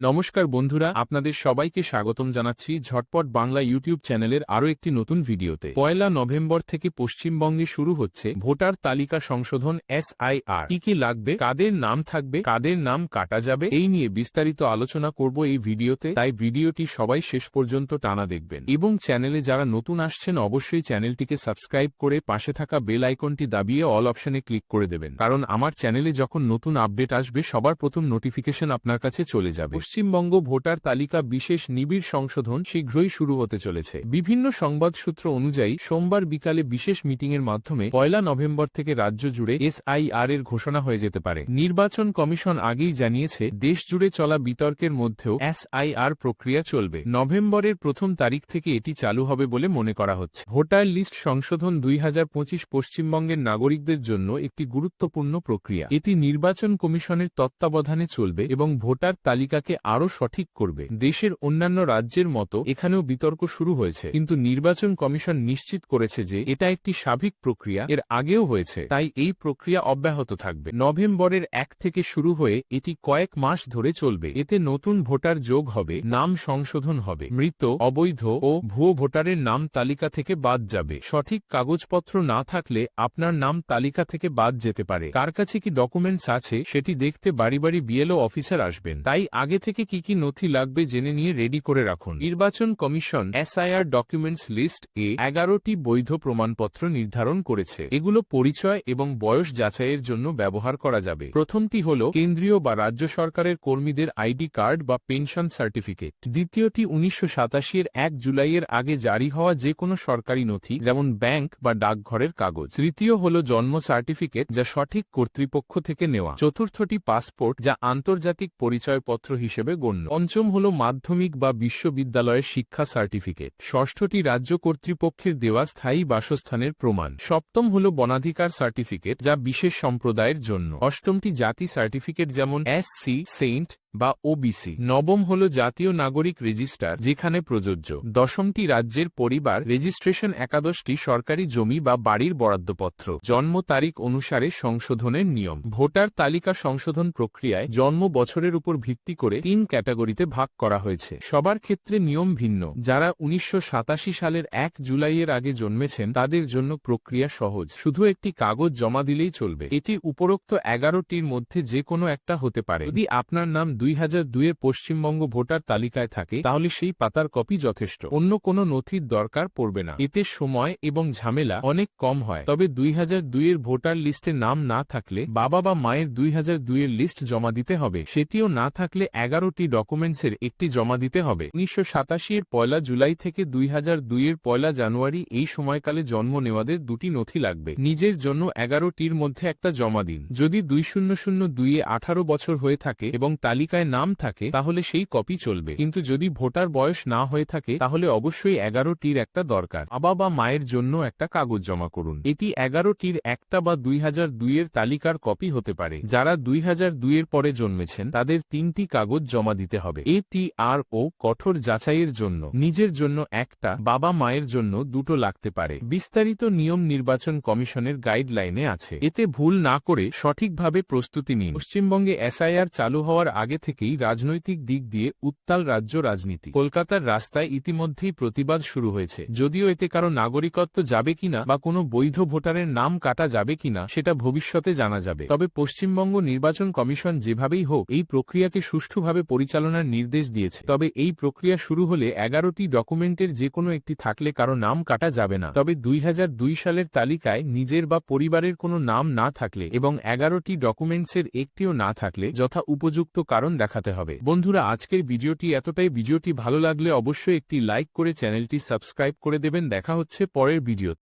নমস্কার বন্ধুরা, আপনাদের সবাইকে স্বাগতম জানাচ্ছি ঝটপট বাংলা ইউটিউব চ্যানেলের আরও একটি নতুন ভিডিওতে। পয়লা নভেম্বর থেকে পশ্চিমবঙ্গে শুরু হচ্ছে ভোটার তালিকা সংশোধন এসআইআর। কি কি লাগবে, কাদের নাম থাকবে, কাদের নাম কাটা যাবে, এই নিয়ে বিস্তারিত আলোচনা করব এই ভিডিওতে। তাই ভিডিওটি সবাই শেষ পর্যন্ত টানা দেখবেন। এবং চ্যানেলে যারা নতুন আসছেন, অবশ্যই চ্যানেলটিকে সাবস্ক্রাইব করে পাশে থাকা বেল আইকনটি দাবিয়ে অল অপশনে ক্লিক করে দেবেন। কারণ আমার চ্যানেলে যখন নতুন আপডেট আসবে, সবার প্রথম নোটিফিকেশন আপনার কাছে চলে যাবে। পশ্চিমবঙ্গ ভোটার তালিকা বিশেষ নিবিড় সংশোধন শীঘ্রই শুরু হতে চলেছে। বিভিন্ন সংবাদ সূত্র অনুযায়ী, সোমবার বিকালে বিশেষ মিটিংয়ের মাধ্যমে পয়লা নভেম্বর থেকে রাজ্য জুড়ে এসআইআর এর ঘোষণা হয়ে যেতে পারে। নির্বাচন কমিশন আগেই জানিয়েছে, দেশ জুড়ে চলা বিতর্কের মধ্যেও এসআইআর প্রক্রিয়া চলবে। নভেম্বরের প্রথম তারিখ থেকে এটি চালু হবে বলে মনে করা হচ্ছে। ভোটার লিস্ট সংশোধন দুই হাজার পঁচিশ পশ্চিমবঙ্গের নাগরিকদের জন্য একটি গুরুত্বপূর্ণ প্রক্রিয়া। এটি নির্বাচন কমিশনের তত্ত্বাবধানে চলবে এবং ভোটার তালিকাকে আরও সঠিক করবে। দেশের অন্যান্য রাজ্যের মতো এখানেও বিতর্ক শুরু হয়েছে। কিন্তু নির্বাচন কমিশন নিশ্চিত করেছে যে এটা একটি স্বাভাবিক প্রক্রিয়া, এর আগেও হয়েছে। তাই এই প্রক্রিয়া অব্যাহত থাকবে। নভেম্বরের এক থেকে শুরু হয়ে এটি কয়েক মাস ধরে চলবে। এতে নতুন ভোটার যোগ হবে, নাম সংশোধন হবে, মৃত, অবৈধ ও ভুয়ো ভোটারের নাম তালিকা থেকে বাদ যাবে। সঠিক কাগজপত্র না থাকলে আপনার নাম তালিকা থেকে বাদ যেতে পারে। কার কাছে কি ডকুমেন্টস আছে সেটি দেখতে বাড়ি বাড়ি বিএলও অফিসার আসবেন। তাই আগে থেকে কি কি নথি লাগবে জেনে নিয়ে রেডি করে রাখুন। নির্বাচন কমিশন এসআইআর ডকুমেন্টস লিস্ট এ এগারোটি বৈধ প্রমাণপত্র নির্ধারণ করেছে। এগুলো পরিচয় এবং বয়স যাচাইয়ের জন্য ব্যবহার করা যাবে। প্রথমটি হল কেন্দ্রীয় বা রাজ্য সরকারের কর্মীদের আইডি কার্ড বা পেনশন সার্টিফিকেট। দ্বিতীয়টি উনিশশো এর এক জুলাইয়ের আগে জারি হওয়া যে কোনো সরকারি নথি, যেমন ব্যাংক বা ডাকঘরের কাগজ। তৃতীয় হল জন্ম সার্টিফিকেট, যা সঠিক কর্তৃপক্ষ থেকে নেওয়া। চতুর্থটি পাসপোর্ট, যা আন্তর্জাতিক পরিচয়পত্র হিসেবে গণ্য। পঞ্চম হল মাধ্যমিক বা বিশ্ববিদ্যালয়ের শিক্ষা সার্টিফিকেট। ষষ্ঠটি রাজ্য কর্তৃপক্ষের দেওয়া স্থায়ী বাসস্থানের প্রমাণ। সপ্তম হল বনাধিকার সার্টিফিকেট, যা বিশেষ সম্প্রদায়ের জন্য। অষ্টমটি জাতি সার্টিফিকেট, যেমন এস সি, সেন্ট বা ওবিসি নবম হল জাতীয় নাগরিক রেজিস্টার, যেখানে প্রযোজ্য। দশমটি রাজ্যের পরিবার, রেজিস্ট্রেশন একাদশটি সরকারি জমি বা বাড়ির বরাদ্দপত্র। জন্ম তারিখ অনুসারে সংশোধনের নিয়ম। ভোটার তালিকা সংশোধন প্রক্রিয়ায় জন্ম বছরের উপর ভিত্তি করে তিন ক্যাটাগরিতে ভাগ করা হয়েছে। সবার ক্ষেত্রে নিয়ম ভিন্ন। যারা উনিশশো সাতাশি সালের এক জুলাইয়ের আগে জন্মেছেন, তাদের জন্য প্রক্রিয়া সহজ। শুধু একটি কাগজ জমা দিলেই চলবে। এটি উপরোক্ত এগারোটির মধ্যে যে কোনো একটা হতে পারে। যদি আপনার নাম দুই হাজার দুইয়ের পশ্চিমবঙ্গ ভোটার তালিকায় থাকে, তাহলে সেই পাতার কপি যথেষ্ট। অন্য কোনো নথির দরকার পড়বে না। এতে সময় এবং ঝামেলা অনেক কম হয়। তবে দুই হাজার দুইয়ের ভোটার লিস্টে নাম না থাকলে বাবা বা মায়ের দুই হাজার দুইয়ের লিস্ট জমা দিতে হবে। সেটিও না থাকলে এগারোটি ডকুমেন্টসের একটি জমা দিতে হবে। উনিশশো সাতাশি এর পয়লা জুলাই থেকে দুই হাজার দুইয়ের পয়লা জানুয়ারি এই সময়কালে জন্ম নেওয়াদের দুটি নথি লাগবে। নিজের জন্য এগারোটির মধ্যে একটা জমা দিন। যদি দুই শূন্য শূন্য দুইয়ে আঠারো বছর হয়ে থাকে এবং তালিকায় নাম থাকে, তাহলে সেই কপি চলবে। কিন্তু যদি ভোটার বয়স না হয়ে থাকে, তাহলে অবশ্যই এগারোটির একটা দরকার। বাবা বা মায়ের জন্য একটা কাগজ জমা করুন। এটি এগারোটির একটা বা দুই হাজার দুইয়ের তালিকার কপি হতে পারে। যারা দুই হাজার দুইয়ের পরে জন্মেছেন, তাদের তিনটি কাগজ জমা দিতে হবে। এ, টি, আর, ও কঠোর যাচাইয়ের জন্য নিজের জন্য একটা, বাবা মায়ের জন্য দুটো লাগতে পারে। বিস্তারিত নিয়ম নির্বাচন কমিশনের গাইডলাইনে আছে। এতে ভুল না করে সঠিকভাবে প্রস্তুতি নিন। পশ্চিমবঙ্গে এসআইআর চালু হওয়ার আগে থেকেই রাজনৈতিক দিক দিয়ে উত্তাল রাজ্য রাজনীতি। কলকাতার রাস্তায় ইতিমধ্যেই প্রতিবাদ শুরু হয়েছে। যদিও এতে কারও নাগরিকত্ব যাবে কিনা বা কোনো বৈধ ভোটারের নাম কাটা যাবে কিনা, সেটা ভবিষ্যতে জানা যাবে। তবে পশ্চিমবঙ্গ নির্বাচন কমিশন যেভাবেই হোক, এই প্রক্রিয়াকে সুষ্ঠুভাবে পরিচালনার নির্দেশ দিয়েছে। তবে এই প্রক্রিয়া শুরু হলে এগারোটি ডকুমেন্টের যে কোনো একটি থাকলে কারও নাম কাটা যাবে না। তবে দুই হাজার দুই সালের তালিকায় নিজের বা পরিবারের কোনো নাম না থাকলে এবং এগারোটি ডকুমেন্টসের একটিও না থাকলে যথা উপযুক্ত কারণ দেখাতে হবে। বন্ধুরা, আজকের ভিডিওটি এতটাই। ভিডিওটি ভালো লাগলে অবশ্যই একটি লাইক করে চ্যানেলটি সাবস্ক্রাইব করে দেবেন। দেখা হচ্ছে পরের ভিডিও